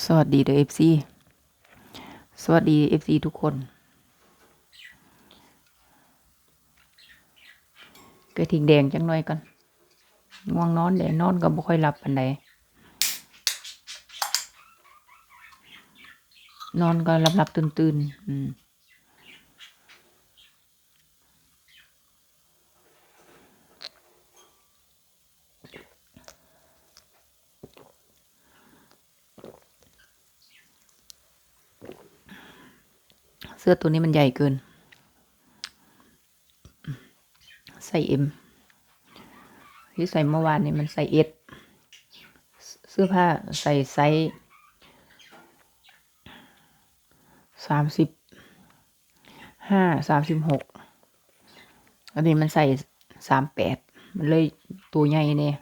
สวัสดีเด้อเอฟซีสวัสดีเอฟซีทุกคนกระทิงแดงจังหน่อยก่อนง่วงนอนเดี๋ยวนอนก็บ่ค่อยหลับปันไดนอนก็หลับหลับตื่นตื่นๆอืมเสื้อตัวนี้มันใหญ่เกิน ใส่เอ็มที่ใส่เมื่อวานนี้มันใส่เอสเสื้อผ้าใส่ไซส์สามสิบห้าสามสิบหกอันนี้มันใส่สามแปดมันเลยตัวใหญ่เนี่ย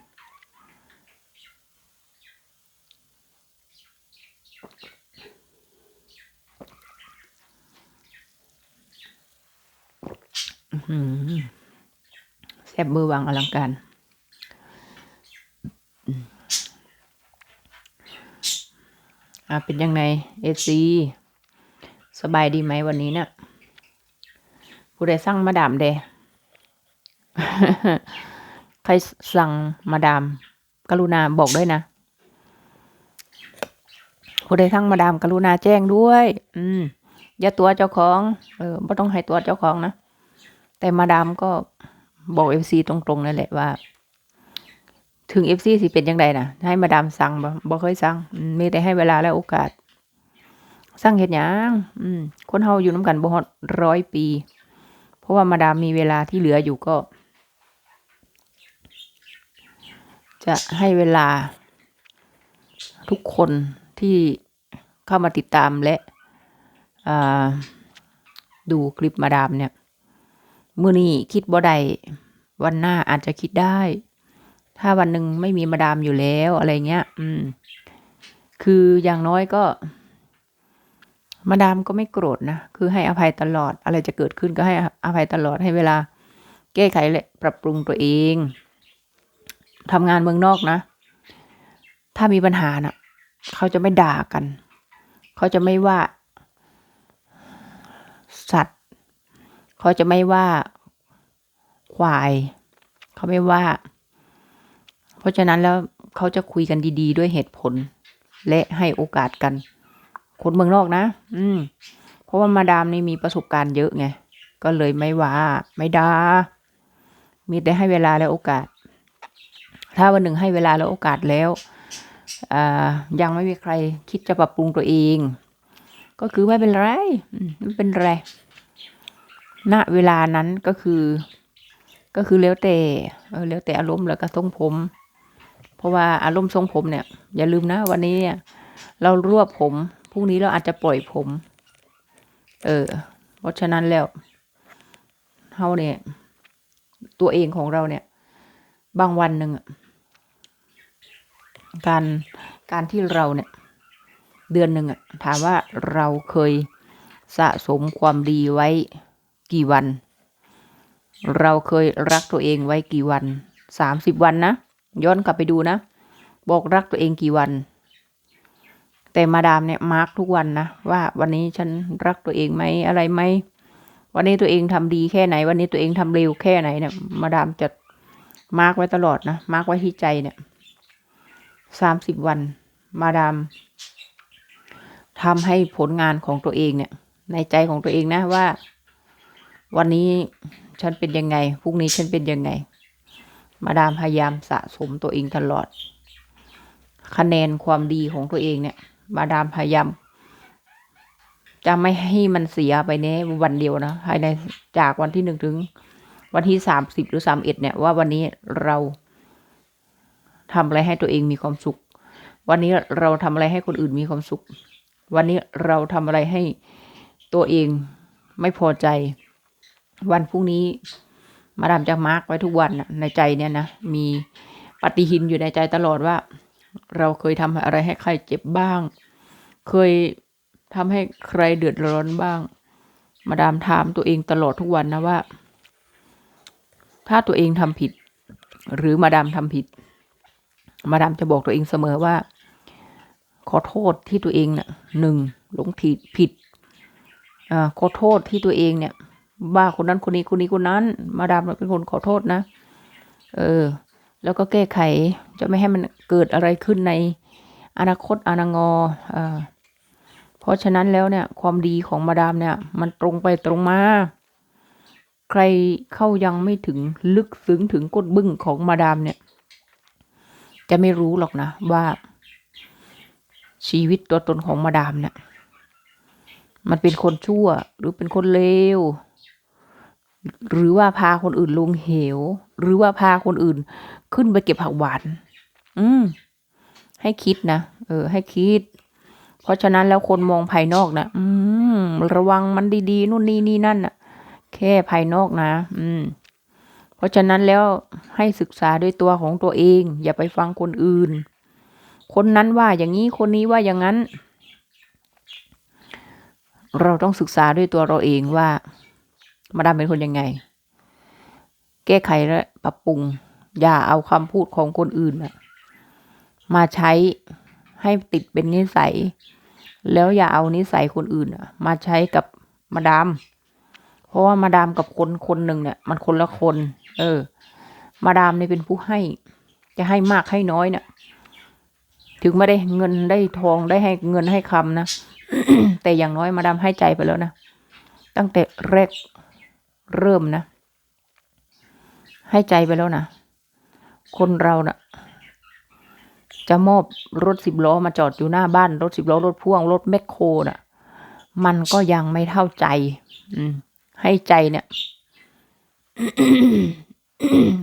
อื้อหือ แซ่บเบอร์วังอลังการ อ่าเป็นยังไงเอซีสบายดีไหมวันนี้เนะี่ยผู้ใดสั่งมาดามเดใครสั่งมาดาม กรุณาบอกด้วยนะผู้ใดสั่งมาดาม กรุณาแจ้งด้วย อืมอย่าตัวเจ้าของ เออไม่ต้องให้ตัวเจ้าของนะ แต่มาดามก็บอกเอฟซีตรงๆนั่นแหละว่า ถึงเอฟซีสิเป็นยังไงนะให้มาดามสั่งบ่บ่เคยสั่งมีแต่ให้เวลาและโอกาส สั่งเฮ็ดหยังคนเฮาอยู่น้ำกันบ่ฮอดร้อยปี เพราะว่ามาดามมีเวลาที่เหลืออยู่ก็ จะให้เวลา ทุกคนที่เข้ามาติดตามและดูคลิปมาดามเนี่ย มื้อนี้คิดบ่ได้วันหน้าอาจจะคิดได้ ถ้าวันหนึ่งไม่มีมาดามอยู่แล้วอะไรเงี้ย อืม คืออย่างน้อยก็ มาดามก็ไม่โกรธนะ คือให้อภัยตลอด อะไรจะเกิดขึ้นก็ให้อภัยตลอดให้เวลา แก้ไขและปรับปรุงตัวเองทำงานเมืองนอกนะ ถ้ามีปัญหาน่ะ เขาจะไม่ด่ากัน เขาจะไม่ว่า สัตว์ เขาจะไม่ว่าควาย เขาไม่ว่า เพราะฉะนั้นแล้วเขาจะคุยกันดี ๆ ด้วยเหตุผล และให้โอกาสกัน คนเมืองนอกนะ อืม เพราะว่ามาดามนี่มีประสบการณ์เยอะไง ก็เลยไม่ว่า ไม่ด่ามีแต่ให้เวลาและโอกาส ถ้าวันหนึ่งให้เวลาและโอกาสแล้วยังไม่มีใครคิดจะปรับปรุงตัวเอง ก็คือไม่เป็นไร ไม่เป็นไร ณเวลานั้นก็คือ ก็คือแล้วแต่เออแล้วแต่อารมณ์แล้วก็ทรงผม เพราะว่าอารมณ์ทรงผมเนี่ย อย่าลืมนะวันนี้เนี่ยเรารวบผมพรุ่งนี้เราอาจจะปล่อยผม เออ เพราะฉะนั้นแล้วเฮาเนี่ย ตัวเองของเราเนี่ย บางวันหนึ่งการการที่เราเนี่ย เดือนหนึ่งอะถามว่าเราเคยสะสมความดีไว้ กี่วัน เราเคยรักตัวเองไว้กี่วันสามสิบวันนะย้อนกลับไปดูนะ บอกรักตัวเองกี่วัน แต่มาดามเนี่ยมาร์กทุกวันนะว่าวันนี้ฉันรักตัวเองไหมอะไรไหมวันนี้ตัวเองทำดีแค่ไหน วันนี้ตัวเองทำเร็วแค่ไหนเนี่ยมาดามจะมาร์กไว้ตลอดนะมาร์กไว้ที่ใจเนี่ยสามสิบวัน มาดามทำให้ผลงานของตัวเองเนี่ย ในใจของตัวเองนะว่า วันนี้ฉันเป็นยังไงพรุ่งนี้ฉันเป็นยังไง มาดามพยายามสะสมตัวเองตลอด คะแนนความดีของตัวเองเนี่ย มาดามพยายามจะไม่ให้มันเสียไปในวันเดียวนะภายในจากวันที่หนึ่งถึง วันที่สามสิบหรือสามเอ็ดเนี่ยว่าวันนี้เราทำอะไรให้ตัวเองมีความสุข วันนี้เราทำอะไรให้คนอื่นมีความสุข วันนี้เราทำอะไรให้ตัวเองไม่พอใจ วันพรุ่งนี้ มาดามจะมาร์กไว้ทุกวันในใจเนี่ยนะ มีปฏิหินอยู่ในใจตลอดว่า เราเคยทำอะไรให้ใครเจ็บบ้าง เคยทำให้ใครเดือดร้อนบ้าง มาดามถามตัวเองตลอดทุกวันนะว่า ถ้าตัวเองทำผิด หรือมาดามทำผิด มาดามจะบอกตัวเองเสมอว่า ขอโทษที่ตัวเองเนี่ยหนึ่งหลงผิดผิดอ่าขอโทษที่ตัวเองเนี่ย ว่าคนนั้นคนนี้คนนี้คนนั้น มาดามเป็นคนขอโทษนะ เออ แล้วก็แก้ไขจะไม่ให้มันเกิดอะไรขึ้นในอนาคตอนางออ่าเพราะฉะนั้นแล้วเนี่ย ความดีของมาดามเนี่ย มันตรงไปตรงมา ใครเข้ายังไม่ถึงลึกซึ้งถึงก้นบึ้งของมาดามเนี่ย จะไม่รู้หรอกนะว่า ชีวิตตัวตนของมาดามเนี่ยมันเป็นคนชั่วหรือเป็นคนเลว หรือว่าพาคนอื่นลงเหว หรือว่าพาคนอื่นขึ้นไปเก็บผักหวาน อืม ให้คิดนะ เออ ให้คิด เพราะฉะนั้นแล้วคนมองภายนอกนะ อืม ระวังมันดีๆ นู่นนี่นี่นั่นน่ะแค่ภายนอกนะ อืม เพราะฉะนั้นแล้วให้ศึกษาด้วยตัวของตัวเอง อย่าไปฟังคนอื่น คนนั้นว่าอย่างนี้ คนนี้ว่าอย่างนั้น เราต้องศึกษาด้วยตัวเราเองว่า มาดามเป็นคนยังไง แก้ไขและปรับปรุง อย่าเอาคำพูดของคนอื่นมาใช้ให้ติดเป็นนิสัย แล้วอย่าเอานิสัยคนอื่นมาใช้กับมาดาม เพราะว่ามาดามกับคนคนหนึ่งเนี่ย มันคนละคน เออ มาดามนี่เป็นผู้ให้ จะให้มากให้น้อยเนี่ยถึงไม่ได้เงินได้ทองได้ให้เงินให้คำนะ แต่อย่างน้อยมาดามให้ใจไปแล้วนะ ตั้งแต่แรก เริ่มนะ ให้ใจไปแล้วนะ คนเรานะ่ะ จะมอบรถสิบล้อมาจอดอยู่หน้าบ้านรถสิบล้อรถพ่วงรถแมคโครน่ะ มันก็ยังไม่เท่าใจ อืม ให้ใจเนี่ย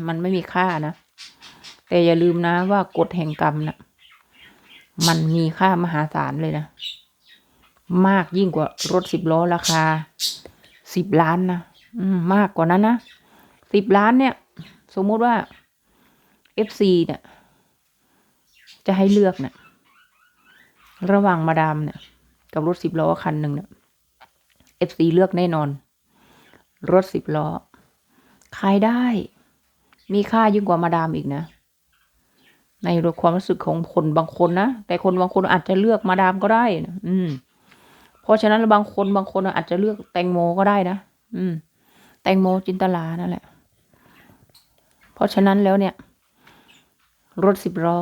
มันไม่มีค่านะ แต่อย่าลืมนะว่ากฎแห่งกรรมนะ่ะ มันมีค่ามหาศาลเลยนะมากยิ่งกว่ารถสิบล้อราคาสิบล้านนะ มากกว่านั้นนะสิบล้านเนี่ย สมมติว่าเอซเนี่ย จะให้เลือกเนี่ย ระหว่างมาดามเนี่ย กับรถสิบล้อคันหนึ่งเนี่ยเอฟซีเลือกแน่นอน รถสิบล้อขายได้ มีค่ายิ่งกว่ามาดามอีกนะ ในความรู้สึกของคนบางคนนะ แต่คนบางคนอาจจะเลือกมาดามก็ได้นะอืม เพราะฉะนั้นบางคนบางคนอาจจะเลือกแตงโมก็ได้นะ อืม ตงโมจินตลานั่นแหละ เพราะฉะนั้นแล้วเนี่ย รถสิบล้อ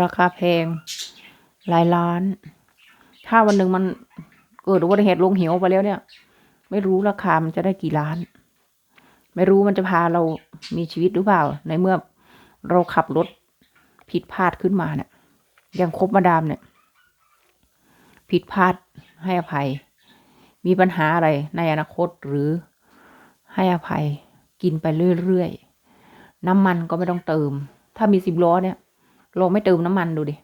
ราคาแพง หลายล้าน ถ้าวันหนึ่งมันเกิดอุบัติเหตุลงเหวไปแล้วเนี่ย ไม่รู้ราคามันจะได้กี่ล้าน ไม่รู้มันจะพาเรามีชีวิตหรือเปล่า ในเมื่อเราขับรถผิดพลาดขึ้นมาเนี่ยอย่างครบมาดามเนี่ย ผิดพลาดให้อภัย มีปัญหาอะไรในอนาคตหรือ ให้อภัย กินไปเรื่อยๆ น้ำมันก็ไม่ต้องเติม ถ้ามีสิบล้อเนี่ยลองไม่เติมน้ำมันดูดิ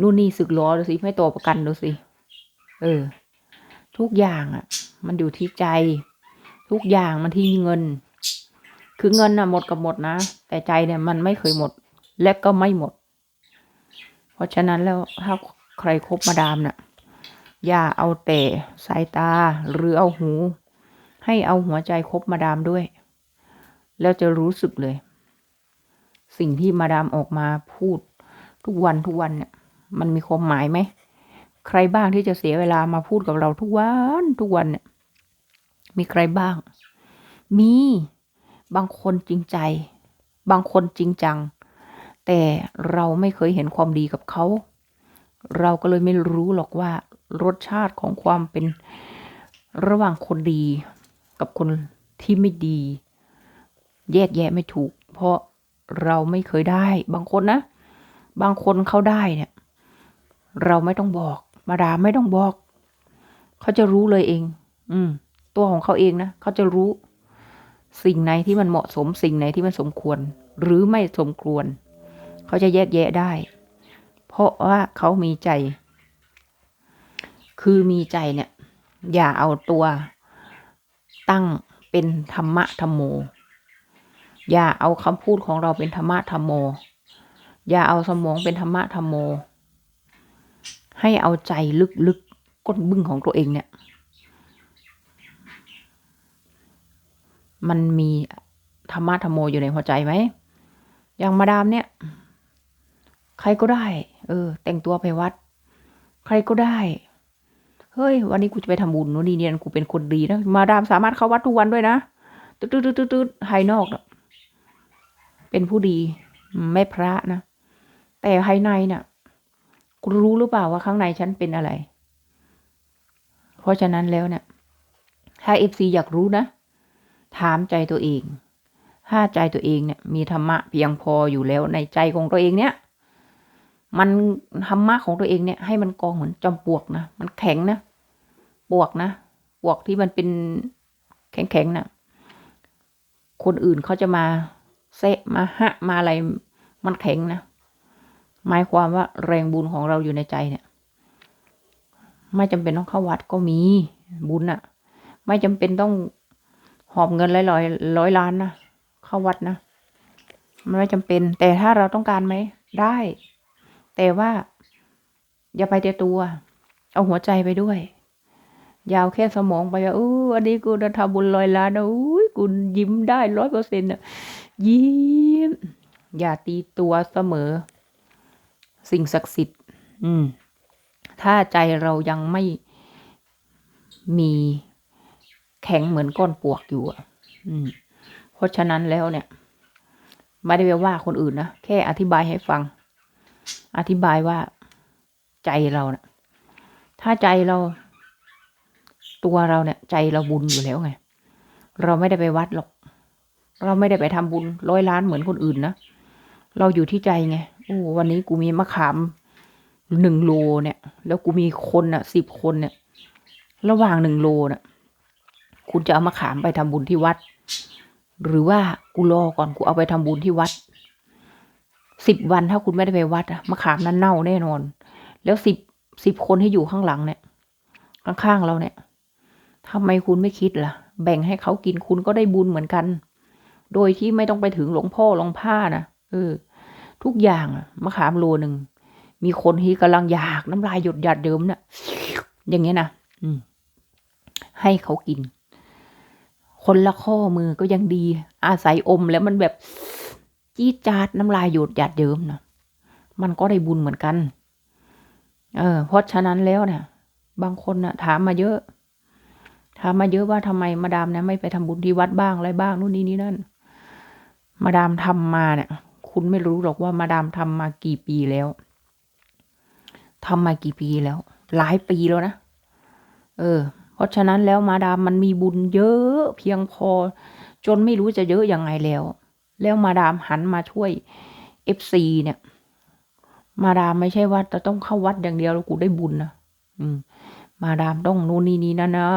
นู่นนี่สึกล้อดูสิไม่ตัวประกันดูสิ เออ ทุกอย่างอะ่ะ มันอยู่ที่ใจ ทุกอย่างมันที่เงิน คือเงินน่ะหมดกับหมดนะ แต่ใจเนี่ยมันไม่เคยหมด และก็ไม่หมด เพราะฉะนั้นแล้วถ้าใครครบมาดามน่ะ อย่าเอาแต่สายตาหรือเอาหู ให้เอาหัวใจคบมาดามด้วย แล้วจะรู้สึกเลย สิ่งที่มาดามออกมาพูดทุกวันทุกวันเนี่ย มันมีความหมายไหม ใครบ้างที่จะเสียเวลามาพูดกับเราทุกวันทุกวันเนี่ย มีใครบ้าง มี บางคนจริงใจ บางคนจริงจัง แต่เราไม่เคยเห็นความดีกับเขา เราก็เลยไม่รู้หรอกว่ารสชาติของความเป็นระหว่างคนดี กับคนที่ไม่ดี แยกแยะไม่ถูก เพราะเราไม่เคยได้ บางคนนะ บางคนเขาได้เนี่ย เราไม่ต้องบอก มาดาไม่ต้องบอก เขาจะรู้เลยเอง อืม ตัวของเขาเองนะเขาจะรู้ สิ่งไหนที่มันเหมาะสม สิ่งไหนที่มันสมควร หรือไม่สมควร เขาจะแยกแยะได้ เพราะว่าเขามีใจ คือมีใจเนี่ย อย่าเอาตัว ตั้งเป็นธรรมะธรรมโม อย่าเอาคำพูดของเราเป็นธรรมะธรรมโม อย่าเอาสมองเป็นธรรมะธรรมโม ให้เอาใจลึกๆก้นบึ้งของตัวเองเนี่ย มันมีธรรมะธรรมโมอยู่ในหัวใจไหม อย่างมาดามเนี่ย ใครก็ได้ เออ แต่งตัวไปวัด ใครก็ได้ เฮ้ย วันนี้กูจะไปทำบุญโน่นนี่เนี่ยกูเป็นคนดีนะ มาดามสามารถเข้าวัดทุกวันด้วยนะตืดตืดตืดตืดภายนอก เป็นผู้ดี ไม่พระนะ แต่ภายในเน่ะกูรู้หรือเปล่าว่าข้างในฉันเป็นอะไร เพราะฉะนั้นแล้วเนี่ย ถ้าเอฟซีอยากรู้นะ ถามใจตัวเอง ถ้าใจตัวเองเนี่ย มีธรรมะเพียงพออยู่แล้วในใจของตัวเองเนี่ย มันธรรมะของตัวเองเนี่ยให้มันกองเหมือนจอมปลวกนะมันแข็งนะปลวกนะปลวกที่มันเป็นแข็งๆนะ่ะ คนอื่นเขาจะมาเซะมาหะมาอะไรมันแข็งนะหมายความว่าแรงบุญของเราอยู่ในใจเนี่ย ไม่จำเป็นต้องเข้าวัดก็มีบุญอะไม่จำเป็นต้องหอบเงินร้อยร้อยร้อยล้านนะเข้าวัดนะมันไม่จำเป็น แต่ถ้าเราต้องการไหมได้ แต่ว่า อย่าไปแต่ตัว เอาหัวใจไปด้วยยาวแค่สมองไปว่าอู้อันนี้กูจะทำบุญร้อยล้านนะอุ้ยกูยิ้มได้ร้อยเปอร์เซ็นต์อะยิ้ม อย่าตีตัวเสมอ สิ่งศักดิ์สิทธิ์ อืม ถ้าใจเรายังไม่มีแข็งเหมือนก้อนปวกอยู่อะ อืม เพราะฉะนั้นแล้วเนี่ย ไม่ได้ไปว่าคนอื่นนะ แค่อธิบายให้ฟัง อธิบายว่าใจเราเนะ่ะถ้าใจเรา ตัวเราเนี่ย ใจเราบุญอยู่แล้วไง เราไม่ได้ไปวัดหรอก เราไม่ได้ไปทำบุญร้อยล้านเหมือนคนอื่นนะ เราอยู่ที่ใจไง โอ้วันนี้กูมีมะขามหนึ่งโลเนี่ย แล้วกูมีคนอะสิบคนเนี่ย ระหว่างหนึ่งโลน่ะ คุณจะเอามะขามไปทำบุญที่วัด หรือว่ากูรอก่อนกูเอาไปทำบุญที่วัด สิบวันถ้าคุณไม่ได้ไปวัดอะมะขามนั้นเน่าแน่นอน แล้วสิบสิบคนที่อยู่ข้างหลังเนี่ย ข้างๆเราเนี่ยทำไมคุณไม่คิดล่ะ แบ่งให้เขากินคุณก็ได้บุญเหมือนกัน โดยที่ไม่ต้องไปถึงหลวงพ่อหลวงผ้านะเออ ทุกอย่างอะมะขามโลหนึ่งมีคนที่กำลังอยากน้ำลายหยดหยาดเดิมเนะ่ะอย่างเงี้ยนะอืม ให้เขากิน คนละข้อมือก็ยังดี อาศัยอมแล้วมันแบบ จี๊ดจาดน้ำลายหยดหยาดเดิมนะมันก็ได้บุญเหมือนกัน เออ เพราะฉะนั้นแล้วเนี่ย บางคนนะ่ะ ถามมาเยอะ ถามมาเยอะว่าทำไมมาดามเนี่ยไม่ไปทำบุญที่วัดบ้างอะไรบ้างนู่นนี่นี่นั่น มาดามทำมาเนี่ย คุณไม่รู้หรอกว่ามาดามทำมากี่ปีแล้วทำมากี่ปีแล้ว หลายปีแล้วนะ เออ เพราะฉะนั้นแล้วมาดามมันมีบุญเยอะเพียงพอ จนไม่รู้จะเยอะยังไงแล้ว แล้วมาดามหันมาช่วยเอฟซีเนี่ย มาดามไม่ใช่ว่าจะต้องเข้าวัดอย่างเดียวแล้วกูได้บุญนะอืม มาดามต้องนู่นนี่นี่นะนะ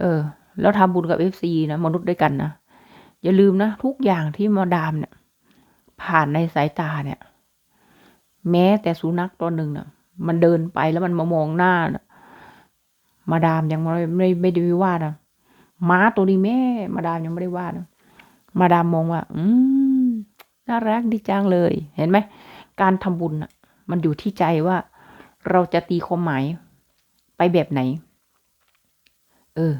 เออ แล้วทำบุญกับเอฟซีนะมนุษย์ด้วยกันนะอย่าลืมนะทุกอย่างที่มาดามเนี่ย ผ่านในสายตาเนี่ย แม้แต่สุนัขตัวหนึ่งน่ะ มันเดินไปแล้วมันมามองหน้านะมาดามยังไม่ไม่ไม่ได้ว่านะม้าตัวนี้แม่ มาดามยังไม่ได้ว่านะ มาดามมองว่า อืม น่ารักดีจังเลย เห็นไหม การทำบุญอะมันอยู่ที่ใจว่า เราจะตีความหมายไปแบบไหน เออ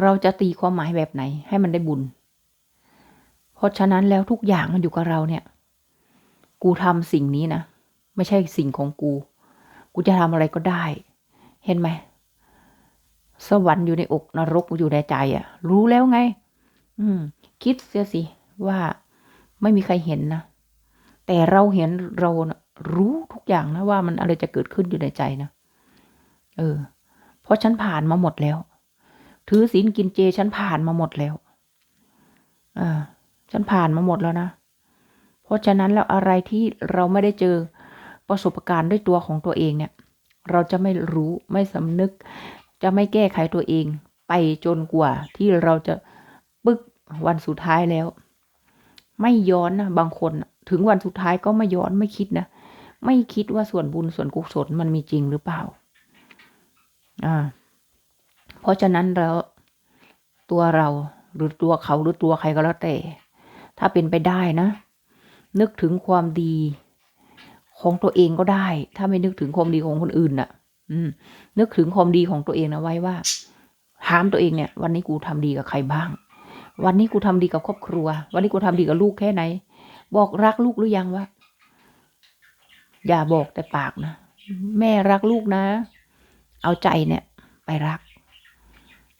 เราจะตีความหมายแบบไหน ให้มันได้บุญ เพราะฉะนั้นแล้วทุกอย่างมันอยู่กับเราเนี่ย กูทำสิ่งนี้นะ ไม่ใช่สิ่งของกู กูจะทำอะไรก็ได้ เห็นไหม สวรรค์อยู่ในอกนรกอยู่ในใจอะ่ะ รู้แล้วไง อืม คิดเสียสิว่าไม่มีใครเห็นนะ แต่เราเห็นเรานะรู้ทุกอย่างนะว่ามันอะไรจะเกิดขึ้นอยู่ในใจนะ เออ เพราะฉันผ่านมาหมดแล้ว ถือศีลกินเจฉันผ่านมาหมดแล้วอ่าฉันผ่านมาหมดแล้วนะ เพราะฉะนั้นแล้วอะไรที่เราไม่ได้เจอประสบการณ์ด้วยตัวของตัวเองเนี่ย เราจะไม่รู้ไม่สำนึก จะไม่แก้ไขตัวเอง ไปจนกว่าที่เราจะ ปึกวันสุดท้ายแล้ว ไม่ย้อนนะบางคนถึงวันสุดท้ายก็ไม่ย้อนไม่คิดนะไม่คิดว่าส่วนบุญส่วนกุศลมันมีจริงหรือเปล่า อ่า เพราะฉะนั้นแล้ว ตัวเราหรือตัวเขาหรือตัวใครก็แล้วแต่ ถ้าเป็นไปได้นะ นึกถึงความดีของตัวเองก็ได้ ถ้าไม่นึกถึงความดีของคนอื่นน่ะ อืม นึกถึงความดีของตัวเองนะไว้ว่าถามตัวเองเนี่ย วันนี้กูทำดีกับใครบ้าง วันนี้กูทำดีกับครอบครัว วันนี้กูทำดีกับลูกแค่ไหน บอกรักลูกหรือยังวะ อย่าบอกแต่ปากนะ แม่รักลูกนะ เอาใจเนี่ย ไปรัก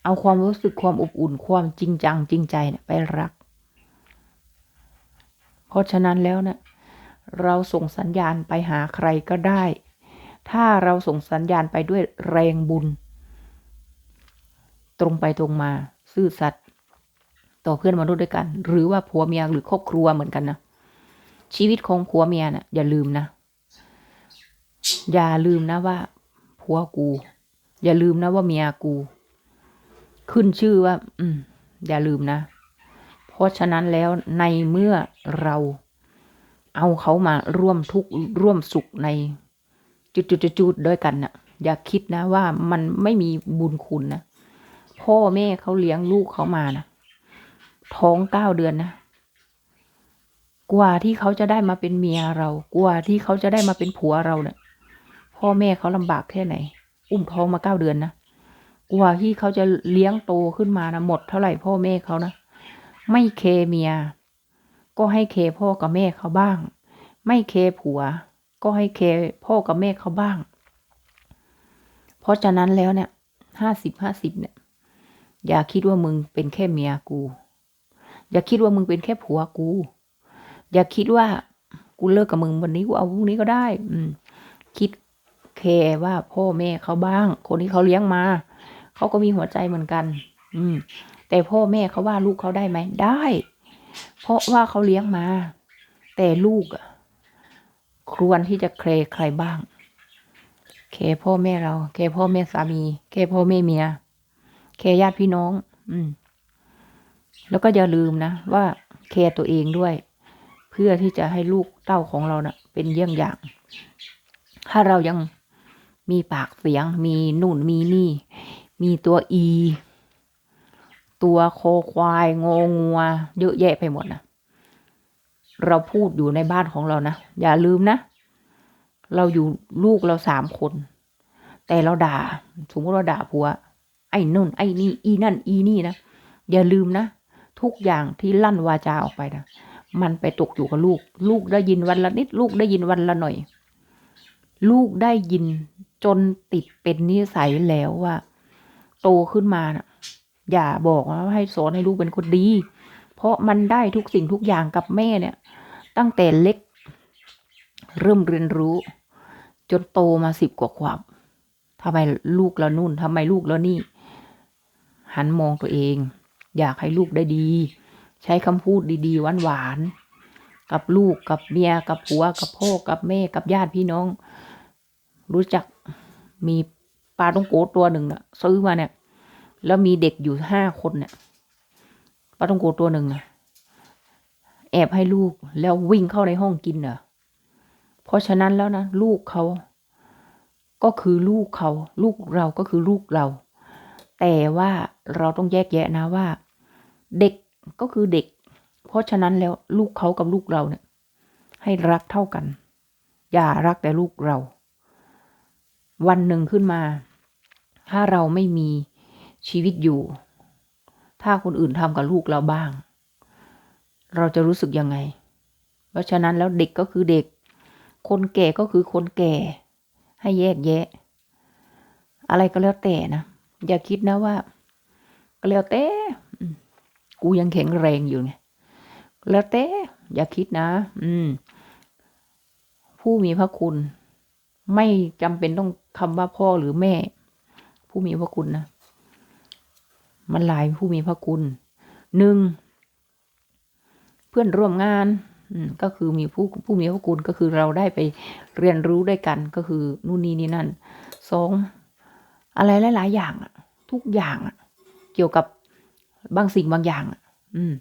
เอาความรู้สึกความอบอุ่นความจริงจังจริงใจเนี่ยไปรัก เพราะฉะนั้นแล้วเนี่ยเราส่งสัญญาณไปหาใครก็ได้ ถ้าเราส่งสัญญาณไปด้วยแรงบุญ ตรงไปตรงมา ซื่อสัตย์ ต่อเพื่อนมนุษย์ด้วยกัน หรือว่าผัวเมียหรือครอบครัวเหมือนกันนะชีวิตของผัวเมียนะ่ะ อย่าลืมนะ อย่าลืมนะว่าผัวกู อย่าลืมนะว่าเมียกู ขึ้นชื่อว่า อืม อย่าลืมนะ เพราะฉะนั้นแล้วในเมื่อเราเอาเขามาร่วมทุกข์ร่วมสุขในจุดๆๆด้วยกันนะ่ะ อย่าคิดนะว่ามันไม่มีบุญคุณนะพ่อแม่เขาเลี้ยงลูกเขามานะ ท้องเก้าเดือนนะกว่าที่เขาจะได้มาเป็นเมียเรา กว่าที่เขาจะได้มาเป็นผัวเราเนี่ยพ่อแม่เขาลำบากแค่ไหน อุ้มท้องมาเก้าเดือนนะกว่าที่เขาจะเลี้ยงโตขึ้นมานะหมดเท่าไหร่พ่อแม่เขานะไม่เคเมีย ก็ให้เคพ่อกับแม่เขาบ้าง ไม่เคผัว ก็ให้เคพ่อกับแม่เขาบ้าง เพราะฉะนั้นแล้วเนี่ยห้าสิบห้าสิบเนี่ย อย่าคิดว่ามึงเป็นแค่เมียกู อย่าคิดว่ามึงเป็นแค่ผัวกู อย่าคิดว่ากูเลิกกับมึงวันนี้กูเอาพรุ่งนี้ก็ได้ อืม คิดแคร์ว่าพ่อแม่เขาบ้าง คนที่เขาเลี้ยงมาเขาก็มีหัวใจเหมือนกัน อืม แต่พ่อแม่เขาว่าลูกเขาได้ไหมได้ เพราะว่าเขาเลี้ยงมา แต่ลูกอะควรที่จะเคร์ใครบ้าง เคร์พ่อแม่เรา เคร์พ่อแม่สามี เคร์พ่อแม่เมีย เคร์ญาติพี่น้อง อืม แล้วก็อย่าลืมนะว่าแคร์ตัวเองด้วย เพื่อที่จะให้ลูกเต้าของเราเนะ่ะ เป็นเยี่ยงอย่าง ถ้าเรายังมีปากเสียง มีนู่นมีนี่ มีตัวอี ตัวโคควายงงงัว เยอะแยะไปหมดนะเราพูดอยู่ในบ้านของเรานะ อย่าลืมนะ เราอยู่ลูกเราสามคน แต่เราด่า สมมติเราด่าผัว ไอ้นุ่น ไอ้นี่ อีนั่น อีนี่นะ อย่าลืมนะ ทุกอย่างที่ลั่นวาจาออกไปนะมันไปตกอยู่กับลูก ลูกได้ยินวันละนิด ลูกได้ยินวันละหน่อย ลูกได้ยินจนติดเป็นนิสัยแล้วว่า โตขึ้นมานะ่ะอย่าบอกว่าให้สอนให้ลูกเป็นคนดี เพราะมันได้ทุกสิ่งทุกอย่างกับแม่เนี่ย ตั้งแต่เล็ก เริ่มเรียนรู้ จนโตมาสิบกว่าขวบทำไมลูกเรานู่นทำไมลูกเรานี่ หันมองตัวเอง อยากให้ลูกได้ดี ใช้คำพูดดีๆหวานๆกับลูกกับเมียกับผัวกับพ่อกับแม่กับญาติพี่น้อง รู้จักมีปลาต้องโกตัวหนึ่งนะซื้อมาเนี่ย แล้วมีเด็กอยู่ห้าคนเนี่ยปลาต้องโกตัวหนึ่งนะแอบให้ลูกแล้ววิ่งเข้าในห้องกินเหรอเพราะฉะนั้นแล้วนะลูกเขา ก็คือลูกเขา ลูกเราก็คือลูกเรา แต่ว่าเราต้องแยกแยะนะว่า เด็กก็คือเด็ก เพราะฉะนั้นแล้วลูกเขากับลูกเราเนี่ย ให้รักเท่ากัน อย่ารักแต่ลูกเรา วันหนึ่งขึ้นมา ถ้าเราไม่มีชีวิตอยู่ ถ้าคนอื่นทำกับลูกเราบ้าง เราจะรู้สึกยังไง เพราะฉะนั้นแล้วเด็กก็คือเด็ก คนแก่ก็คือคนแก่ ให้แยกแยะ อะไรก็แล้วแต่นะ อย่าคิดนะว่าก็แล้วแต่ กูยังแข็งแรงอยู่ไงแล้วแต่อย่าคิดนะ อืม ผู้มีพระคุณ ไม่จำเป็นต้องคำว่าพ่อหรือแม่ ผู้มีพระคุณนะมันหลายผู้มีพระคุณหนึ่งเพื่อนร่วมงานอืมก็คือมีผู้ผู้มีพระคุณก็คือเราได้ไปเรียนรู้ด้วยกันก็คือนู่นนี่นี่นั่นสองอะไรหลาย ๆ อย่างอะทุกอย่างอะเกี่ยวกับ บางสิ่งบางอย่างอืม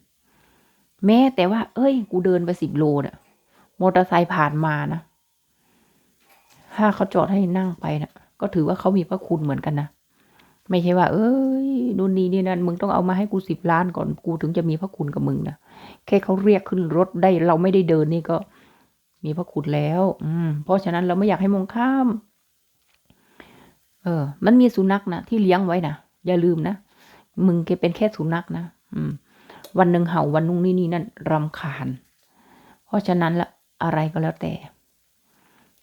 แม้แต่ว่า เอ้ย กูเดินไปสิบโลเนี่ยมอเตอร์ไซค์ผ่านมานะถ้าเขาจอดให้นั่งไปน่ะ ก็ถือว่าเขามีพระคุณเหมือนกันนะไม่ใช่ว่า เอ้ยนู่นนี่นี่นั่นมึงต้องเอามาให้กูสิบล้านก่อนกูถึงจะมีพระคุณกับมึงนะแค่เขาเรียกขึ้นรถได้ เราไม่ได้เดินนี่ก็ มีพระคุณแล้ว อืม เพราะฉะนั้นเราไม่อยากให้มองข้าม เออ มันมีสุนัขนะที่เลี้ยงไว้นะอย่าลืมนะ มึงแกเป็นแค่สุนัขนะอืม วันหนึ่งเห่าวันนุ่งนี่นี่นั่นรำคาญ เพราะฉะนั้นละอะไรก็แล้วแต่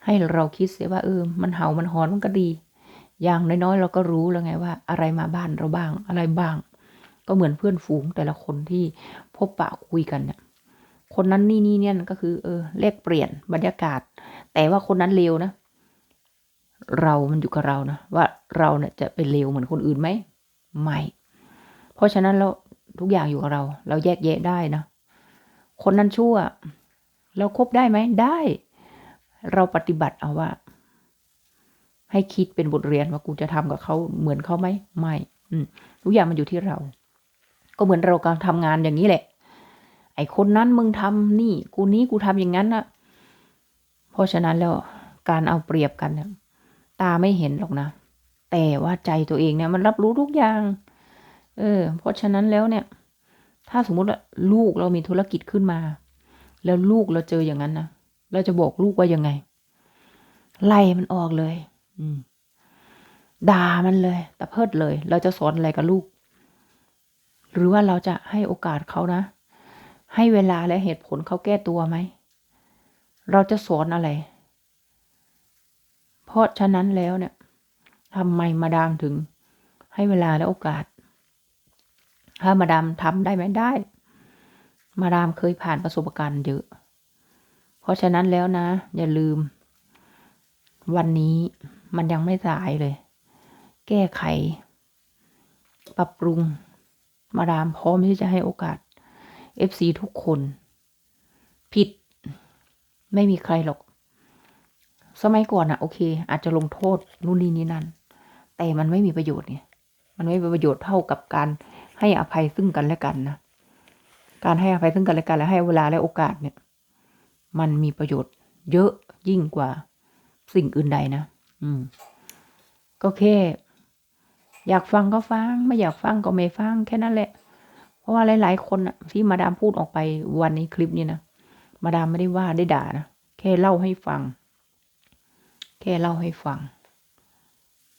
ให้เราคิดเสียว่าเออ มันเห่ามันหอนมันก็ดี อย่างน้อยๆเราก็รู้แล้วไงว่า อะไรมาบ้านเราบ้าง อะไรบ้าง ก็เหมือนเพื่อนฝูงแต่ละคนที่พบปะคุยกันเนี่ยคนนั้นนี่นี่เนี่ยก็คือเออเลกเปลี่ยนบรรยากาศ แต่ว่าคนนั้นเลวนะ เรามันอยู่กับเรานะว่าเราเนี่ยจะเป็นเลวเหมือนคนอื่นไหมไม่ ราะฉะนั้นเราทุกอย่างอยู่กับเรา เราแยกแยะได้นะ คนนั้นชั่ว เราครบได้ไหมได้ เราปฏิบัติเอาว่า ให้คิดเป็นบทเรียนว่ากูจะทำกับเขาเหมือนเขาไหมไม่อืมทุกอย่างมันอยู่ที่เรา ก็เหมือนเราการทำงานอย่างนี้แหละ ไอ้คนนั้นมึงทำนี่ กูนี้กูทำอย่างนั้นนะเพราะฉะนั้นแล้วการเอาเปรียบกันเนี่ยตาไม่เห็นหรอกนะ แต่ว่าใจตัวเองเนี่ยมันรับรู้ทุกอย่าง เออ เพราะฉะนั้นแล้วเนี่ย ถ้าสมมติว่าลูกเรามีธุรกิจขึ้นมา แล้วลูกเราเจออย่างนั้นนะเราจะบอกลูกว่ายังไง ไล่มันออกเลย อืมด่ามันเลยต่เพิดเลย เราจะสอนอะไรกับลูก หรือว่าเราจะให้โอกาสเขานะ ให้เวลาและเหตุผลเขาแก้ตัวไหม เราจะสอนอะไร เพราะฉะนั้นแล้วเนี่ยทำไมมาดามถึง ให้เวลาและโอกาส ถ้ามาดามทำได้ไหมได้ มาดามเคยผ่านประสบการณ์เยอะ เพราะฉะนั้นแล้วนะ อย่าลืม วันนี้มันยังไม่สายเลย แก้ไข ปรับปรุง มาดามพร้อมที่จะให้โอกาส FC ทุกคน ผิด ไม่มีใครหรอก สมัยก่อนอะโอเค อาจจะลงโทษนู่นนี่นี่นั่น แต่มันไม่มีประโยชน์ไงมันไม่มีประโยชน์เท่ากับการ ให้อภัยซึ่งกันและกันนะการให้อภัยซึ่งกันและกันและให้เวลาและโอกาสเนี่ย มันมีประโยชน์เยอะยิ่งกว่าสิ่งอื่นใดนะอืม ก็แค่อยากฟังก็ฟัง ไม่อยากฟังก็ไม่ฟังแค่นั้นแหละ เพราะว่าหลาย ๆ คนอะที่มาดามพูดออกไปวันนี้คลิปนี้นะมาดามไม่ได้ว่าได้ด่านะแค่เล่าให้ฟัง แค่เล่าให้ฟัง